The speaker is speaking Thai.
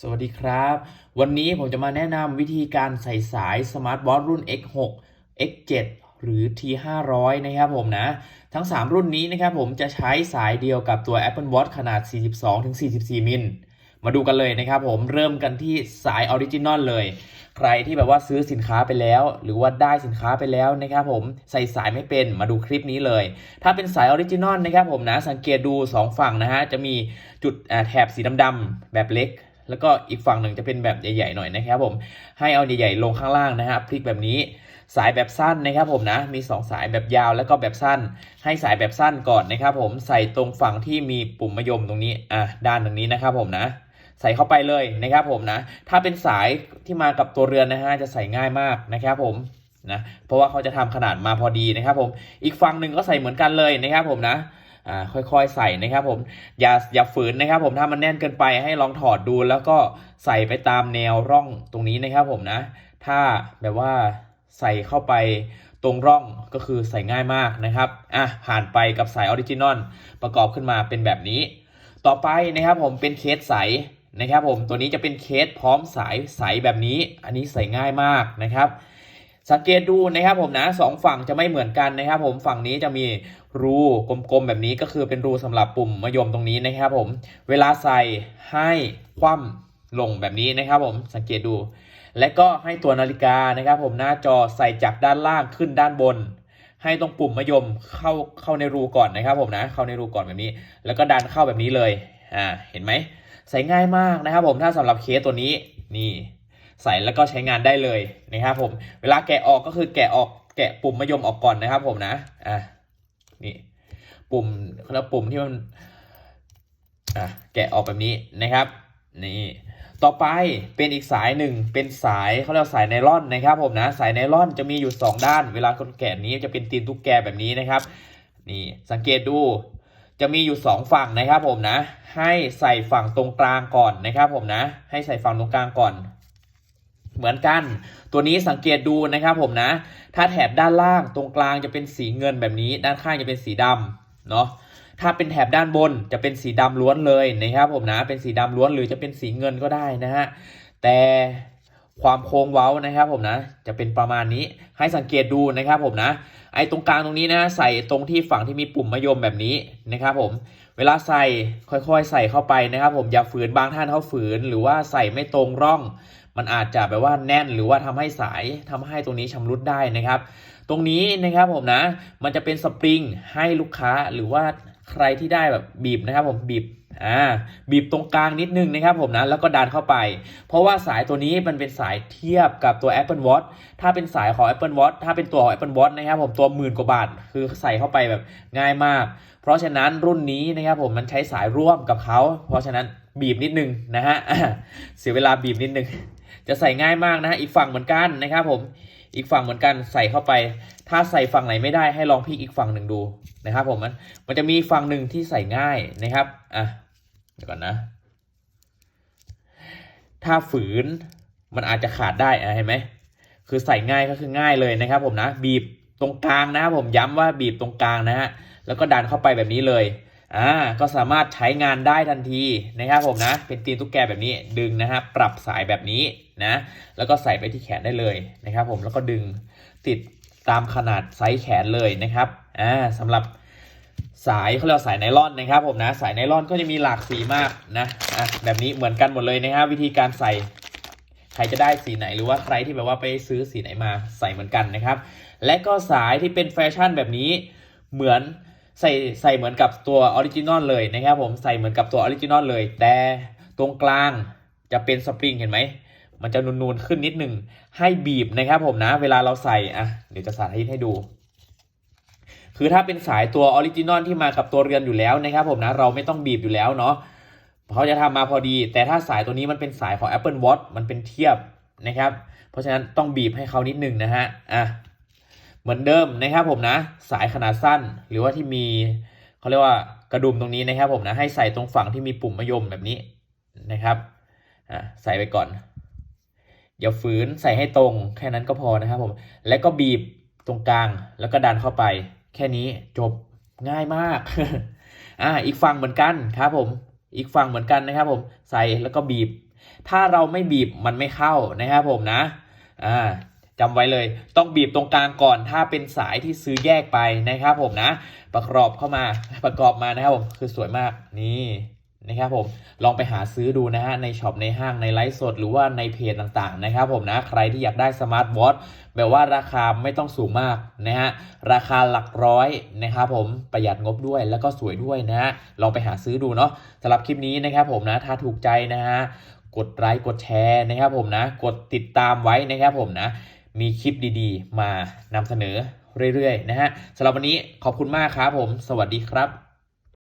สวัสดีครับ วันนี้ผมจะมาแนะนำวิธีการใส่สาย Smart Watch รุ่น X6 X7 หรือ T500 นะครับผมนะ ทั้ง 3 รุ่นนี้นะครับผมจะใช้สายเดียวกับตัว Apple Watch ขนาด 42-44 มิล มาดูกันเลยนะครับผมเริ่มกันที่สายออริจินอลเลย ใครที่แบบว่าซื้อสินค้าไปแล้ว หรือว่าได้สินค้าไปแล้วนะครับผมใส่สายไม่เป็นมาดูคลิปนี้เลย ถ้าเป็นสายออริจินอลนะครับผมนะสังเกตดู 2 ฝั่งนะฮะจะมีจุดแถบสีดำๆแบบเล็ก แล้วก็อีกฝั่งหนึ่งจะเป็นแบบใหญ่ๆหน่อยนะครับผมให้เอาใหญ่ๆลงข้างล่างนะฮะพลิกแบบนี้สายแบบสั้นนะครับผมนะมี 2 สายแบบยาวแล้วก็แบบสั้น ให้สายแบบสั้นก่อนนะครับผมใส่ตรงฝั่งที่มีปุ่มมะยมตรงนี้อะด้านตรงนี้นะครับผมนะ ใส่เข้าไปเลยนะครับผมนะ ถ้าเป็นสายที่มากับตัวเรือนนะฮะจะใส่ง่ายมากนะครับผมนะเพราะว่าเขาจะทำขนาดมาพอดีนะครับผมอีกฝั่งหนึ่งก็ใส่เหมือนกันเลยนะครับผมนะ ค่อยๆใส่นะครับผมอย่าอย่าฝืนนะครับผมถ้ามันแน่นเกินไปให้ลองถอดดู แล้วก็ใส่ไปตามแนวร่องตรงนี้นะครับผมนะ ถ้าแบบว่าใส่เข้าไปตรงร่องก็คือใส่ง่ายมากนะครับอะผ่านไปกับสายออริจินอลประกอบขึ้นมาเป็นแบบนี้ ต่อไปนะครับผมเป็นเคสใสนะครับผมตัวนี้จะเป็นเคสพร้อมสายใสแบบนี้ อันนี้ใส่ง่ายมากนะครับ สังเกตดูนะครับผมนะสองฝั่งจะไม่เหมือนกันนะครับผมฝั่งนี้จะมีรูกลมๆแบบนี้ก็คือเป็นรูสำหรับปุ่มมะยมตรงนี้นะครับผมเวลาใส่ให้คว่ำลงแบบนี้นะครับผมสังเกตดู และก็ให้ตัวนาฬิกานะครับผมหน้าจอใส่จากด้านล่างขึ้นด้านบน ให้ตรงปุ่มมะยมเข้าเข้าในรูก่อนนะครับผมนะเข้าในรูก่อนแบบนี้ แล้วก็ดันเข้าแบบนี้เลยอ่าเห็นไหมใส่ง่ายมากนะครับผมถ้าสำหรับเคสตัวนี้นี่ ใส่แล้วก็ใช้งานได้เลยนะครับผม เวลาแกะออกก็คือแกะออกแกะปุ่มมะยมออกก่อนนะครับผมนะ อะ นี่ปุ่มแล้วปุ่มที่มัน อะ แกะออกแบบนี้นะครับ นี่ ต่อไปเป็นอีกสายหนึ่ง เป็นสายเขาเรียกสายไนล่อนนะครับผมนะ สายไนล่อนจะมีอยู่ 2 ด้าน เวลาคนแกะนี้จะเป็นตีนตุ๊กแกแบบนี้นะครับ นี่สังเกตดูจะมีอยู่ 2 ฝั่งนะครับผมนะ ให้ใส่ฝั่งตรงกลางก่อนนะครับผมนะ ให้ใส่ฝั่งตรงกลางก่อน เหมือนกัน ตัวนี้สังเกตดูนะครับผมนะ ถ้าแถบด้านล่างตรงกลางจะเป็นสีเงินแบบนี้ ด้านข้างจะเป็นสีดำเนาะถ้าเป็นแถบด้านบนจะเป็นสีดำล้วนเลยนะครับผมนะเป็นสีดำล้วนหรือจะเป็นสีเงินก็ได้นะฮะแต่ความโค้งเว้านะครับผมนะจะเป็นประมาณนี้ให้สังเกตดูนะครับผมนะ ไอ้ตรงกลางตรงนี้นะใส่ตรงที่ฝั่งที่มีปุ่มมะยมแบบนี้นะครับผมเวลาใส่ค่อยๆใส่เข้าไปนะครับ ผมอย่าฝืนบางท่านเขาฝืน หรือว่าใส่ไม่ตรงร่อง มันอาจจะแบบว่าแน่นหรือว่าทำให้สายทำให้ตรงนี้ชำรุดได้นะครับ ตรงนี้นะครับผมนะ มันจะเป็นสปริงให้ลูกค้าหรือว่าใครที่ได้แบบบีบนะครับผมบีบอ่าบีบตรงกลางนิดนึงนะครับผมนะแล้วก็ดันเข้าไป เพราะว่าสายตัวนี้มันเป็นสายเทียบกับตัว Apple Watch ถ้าเป็นสายของ Apple Watch ถ้าเป็นตัวของ Apple Watch นะครับผมตัวหมื่นกว่าบาทคือใส่เข้าไปแบบง่ายมาก เพราะฉะนั้นรุ่นนี้นะครับผมมันใช้สายร่วมกับเขา เพราะฉะนั้นบีบนิดนึงนะฮะเสียเวลาบีบนิดนึง จะใส่ง่ายมากนะฮะอีกฝั่งเหมือนกันนะครับผมอีกฝั่งเหมือนกันใส่เข้าไป ถ้าใส่ฝั่งไหนไม่ได้ให้ลองพลิกอีกฝั่งหนึ่งดูนะครับผมมันมันจะมีฝั่งหนึ่งที่ใส่ง่ายนะครับอะเดี๋ยวก่อนนะ ถ้าฝืนมันอาจจะขาดได้อะเห็นไหมคือใส่ง่ายก็คือง่ายเลยนะครับ ผมนะ บีบตรงกลางนะครับผมย้ำว่าบีบตรงกลางนะฮะแล้วก็ดันเข้าไปแบบนี้เลย อ่าก็สามารถใช้งานได้ทันทีนะครับผมนะ เป็นตีนตุ๊กแกแบบนี้ดึงนะฮะปรับสายแบบนี้นะแล้วก็ใส่ไปที่แขนได้เลยนะครับผมแล้วก็ดึงติดตามขนาดไซส์แขนเลยนะครับอ่าสำหรับสายเขาเรียกสายไนล่อนนะครับผมนะสายไนล่อนก็จะมีหลากสีมากนะอะแบบนี้เหมือนกันหมดเลยนะครับวิธีการใส่ใครจะได้สีไหนหรือว่าใครที่แบบว่าไปซื้อสีไหนมาใส่เหมือนกันนะครับ และก็สายที่เป็นแฟชั่นแบบนี้เหมือน ใส่ใส่เหมือนกับตัวออริจินอลเลยนะครับผมใส่เหมือนกับตัวออริจินอลเลย แต่ตรงกลางจะเป็นสปริงเห็นไหมมันจะนูนๆขึ้นนิดหนึ่งให้บีบนะครับผมนะ เวลาเราใส่อะเดี๋ยวจะสาธิตให้ดู คือถ้าเป็นสายตัวออริจินอลที่มากับตัวเรือนอยู่แล้วนะครับผมนะเราไม่ต้องบีบอยู่แล้วเนาะเขาจะทำมาพอดี แต่ถ้าสายตัวนี้มันเป็นสายของ Apple Watch มันเป็นเทียบนะครับ เพราะฉะนั้นต้องบีบให้เขานิดหนึ่งนะฮะอะ เหมือนเดิมนะครับผมนะ สายขนาดสั้นหรือว่าที่มีเขาเรียกว่ากระดุมตรงนี้นะครับผมนะให้ใส่ตรงฝั่งที่มีปุ่มมะยมแบบนี้นะครับอะใส่ไปก่อนอย่าฝืนใส่ให้ตรงแค่นั้นก็พอนะครับผมแล้วก็บีบตรงกลางแล้วก็ดันเข้าไป แค่นี้จบง่ายมากอ่าอีกฝั่งเหมือนกันครับผมอีกฝั่งเหมือนกันนะครับผมใส่แล้วก็บีบ ถ้าเราไม่บีบมันไม่เข้านะครับผมนะอ่า จำไว้เลย ต้องบีบตรงกลางก่อนถ้าเป็นสายที่ซื้อแยกไปนะครับผมนะ ประกอบเข้ามาประกอบมานะครับผมคือสวยมากนี่นะครับผมลองไปหาซื้อดูนะฮะในช็อปในห้างในไลฟ์สดหรือว่าในเพจต่างๆนะครับผมนะใครที่อยากได้สมาร์ทวอทแบบว่าราคาไม่ต้องสูงมากนะฮะราคาหลักร้อยนะครับผมประหยัดงบด้วยแล้วก็สวยด้วยนะฮะลองไปหาซื้อดูเนาะสำหรับคลิปนี้นะครับผมนะถ้าถูกใจนะฮะกดไลค์กดแชร์นะครับผมนะ กดติดตามไว้นะครับผมนะ มีคลิปดีๆ มานำเสนอเรื่อยๆ นะฮะสำหรับวันนี้ขอบคุณมากครับผม สวัสดีครับ